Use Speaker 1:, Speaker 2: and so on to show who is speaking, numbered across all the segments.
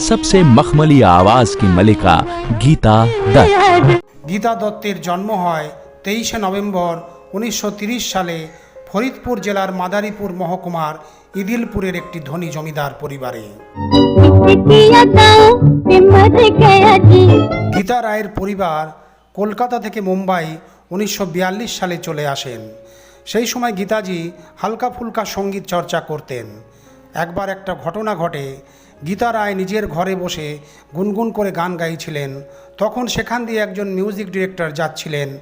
Speaker 1: सबसे मखमली आवाज की मलिका गीता दत्त
Speaker 2: গীতা দত্তের জন্ম হয় তেইশে নভেম্বর উনিশশো সালে ফরিদপুর জেলার মাদারীপুর মহকুমার ইদিলপুরের একটি ধনী জমিদার পরিবারে
Speaker 3: किया ताऊ हिम्मत गया जी
Speaker 2: গীতা রায়ের পরিবার কলকাতা থেকে মুম্বাই উনিশশো সালে চলে আসেন সেই সময় গীতাজি হালকা ফুলকা সঙ্গীত চর্চা করতেন একবার একটা ঘটনা ঘটে গীতা রায় নিজের ঘরে বসে গুনগুন করে গান গাইছিলেন। তখন সেখান দিয়ে একজন মিউজিক ডিরেক্টর যাচ্ছিলেন।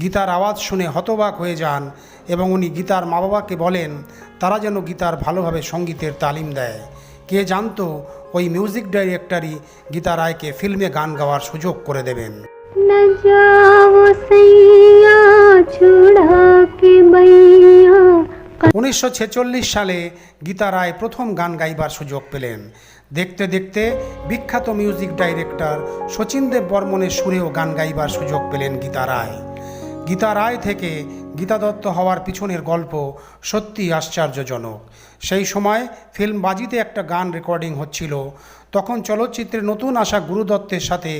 Speaker 2: গীতার আওয়াজ শুনে হতবাক হয়ে যান এবং উনি গীতার মা বাবাকে বলেন, তারা যেন গীতার ভালোভাবে সঙ্গীতের তালিম দেয়। কে জানতো, ওই মিউজিক ডাইরেক্টরই গীতা রায়কে ফিল্মে গান গাওয়ার সুযোগ করে দেবেন। উনিশশো ছেচল্লিশ সালে গীতা রায় প্রথম গান গাইবার সুযোগ পেলেন। দেখতে দেখতে বিখ্যাত মিউজিক ডাইরেক্টর শচীন দেব বর্মনের সুরেও গান গাইবার সুযোগ পেলেন গীতা রায়। গীতা রায় থেকে গীতা দত্ত হওয়ার পিছনের গল্প সত্যি আশ্চর্যজনক। সেই সময় ফিল্ম বাজিতে একটা গান রেকর্ডিং হচ্ছিল, তখন চলচ্চিত্রে নতুন আসা গুরুদত্তের সাথে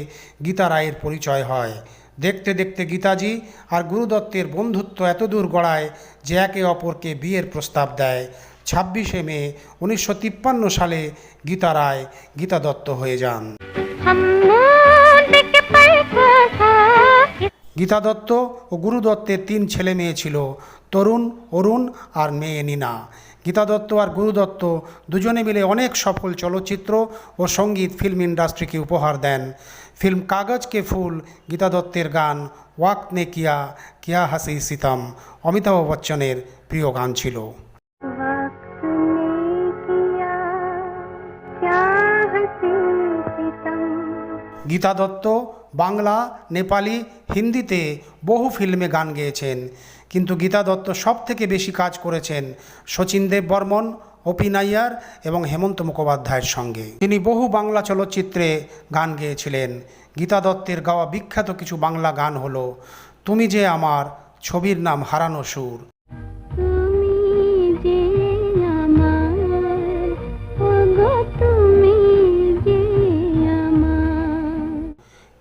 Speaker 2: গীতা রায়ের পরিচয় হয়। দেখতে দেখতে গীতাজি আর গুরুদত্তের বন্ধুত্ব এতদূর গড়ায় যে একে অপরকে বিয়ের প্রস্তাব দেয়। ছাব্বিশে মে, উনিশশো তিপ্পান্ন সালে গীতা রায় গীতা দত্ত হয়ে যান। গীতা দত্ত ও গুরুদত্তের তিন ছেলে মেয়ে ছিল, তরুণ, অরুণ আর মেয়ে নীনা। গীতা দত্ত আর গুরুদত্ত দুজনে মিলে অনেক সফল চলচ্চিত্র ও সংগীত ফিল্ম ইন্ডাস্ট্রিকে উপহার দেন। ফিল্ম কাগজ কে ফুল গীতা দত্তের গান ওয়াক নে কিয়া কিয়া হাসি সিতাম অমিতাভ বচ্চনের প্রিয় গান ছিল। গীতা দত্ত বাংলা নেপালি হিন্দিতে বহু ফিল্মে গান গেয়েছেন। কিন্তু গীতা দত্ত সব থেকে বেশি কাজ করেছেন শচীন দেব বর্মন অপি নাইয়ার এবং হেমন্ত মুখোপাধ্যায়ের সঙ্গে। তিনি বহু বাংলা চলচ্চিত্রে গান গেয়েছিলেন। গীতা দত্তের গাওয়া বিখ্যাত কিছু বাংলা গান হলো তুমি যে আমার ছবির নাম হারানো সুর।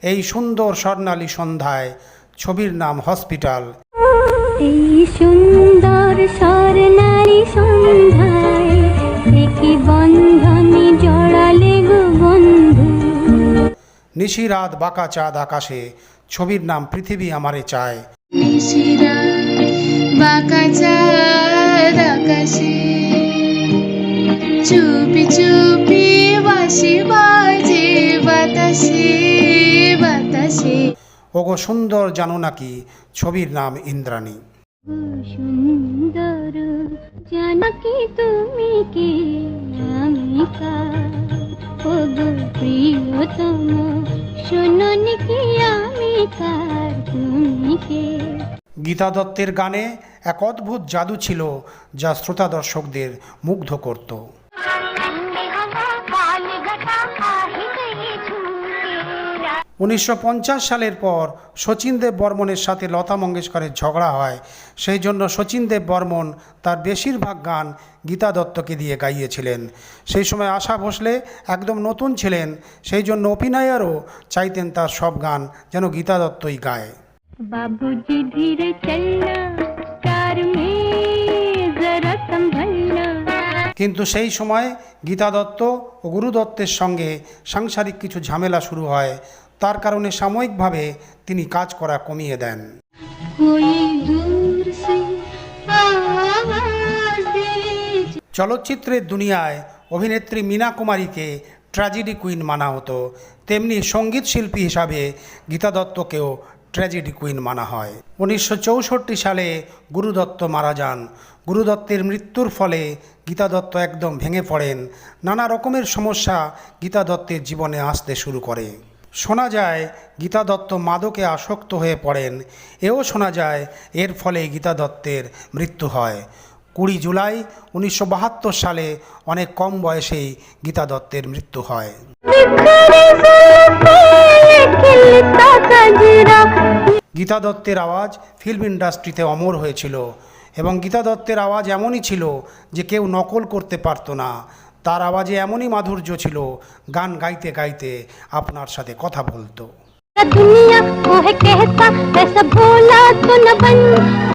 Speaker 2: এই সুন্দর স্বর্ণালী সন্ধ্যায় ছবির নাম হসপিটাল।
Speaker 3: এই সুন্দর স্বর্ণালী সন্ধ্যায়
Speaker 2: নিশিরাত বাঁকা চাঁদ আকাশে ছবির নাম পৃথিবী আমারে চায়।
Speaker 4: বাঁকা চাঁদ আকাশে চুপি চুপি বাঁশি বাজে বাতাসে বাতাসে।
Speaker 2: ওগো সুন্দর জানো নাকি ছবির নাম ইন্দ্রাণী।
Speaker 3: সুন্দর জানকি তুমি কি আমি
Speaker 2: গীতা দত্তের গানে এক অদ্ভুত জাদু ছিল যা শ্রোতা দর্শকদের মুগ্ধ করত। উনিশশো সালের পর শচীন দেব বর্মনের সাথে লতা মঙ্গেশকরের ঝগড়া হয় সেই জন্য শচীন দেব বর্মন তার বেশিরভাগ গান গীতা দত্তকে দিয়ে গাইয়েছিলেন সেই সময় আশা ভোসলে একদম নতুন ছিলেন সেই জন্য অভিনয়ারও চাইতেন তার সব গান যেন গীতা দত্তই গায়
Speaker 3: बाबूजी धीरे चलना कार में जरा संभलना
Speaker 2: কিন্তু সেই সময় গীতা দত্ত ও গুরু দত্তের সঙ্গে সাংসারিক কিছু ঝামেলা শুরু হয় তার কারণে সাময়িকভাবে তিনি কাজ করা কমিয়ে দেন। চলচ্চিত্রের দুনিয়ায় অভিনেত্রী মীনা কুমারীকে ট্র্যাজেডি কুইন মানা হতো। তেমনি সংগীত শিল্পী হিসাবে গীতা দত্তকেও ট্র্যাজেডি কুইন মানা হয়। উনিশশো চৌষট্টি সালে গুরুদত্ত মারা যান। গুরুদত্তের মৃত্যুর ফলে গীতা দত্ত একদম ভেঙে পড়েন। নানা রকমের সমস্যা গীতা দত্তের জীবনে আসতে শুরু করে। শোনা যায় গীতা দত্ত মাদকে আসক্ত হয়ে পড়েন। এও শোনা যায়, এর ফলে গীতা দত্তের মৃত্যু হয়। কুড়ি জুলাই উনিশশো বাহাত্তর সালে অনেক কম বয়সেই গীতা দত্তের মৃত্যু হয়। গীতা দত্তের আওয়াজ ফিল্ম ইন্ডাস্ট্রিতে অমর হয়েছিল এবং গীতা দত্তের আওয়াজ এমনই ছিল যে কেউ নকল করতে পারত না। তার আওয়াজে এমনই মাধুর্য ছিল গান গাইতে গাইতে আপনার সাথে কথা বলতো।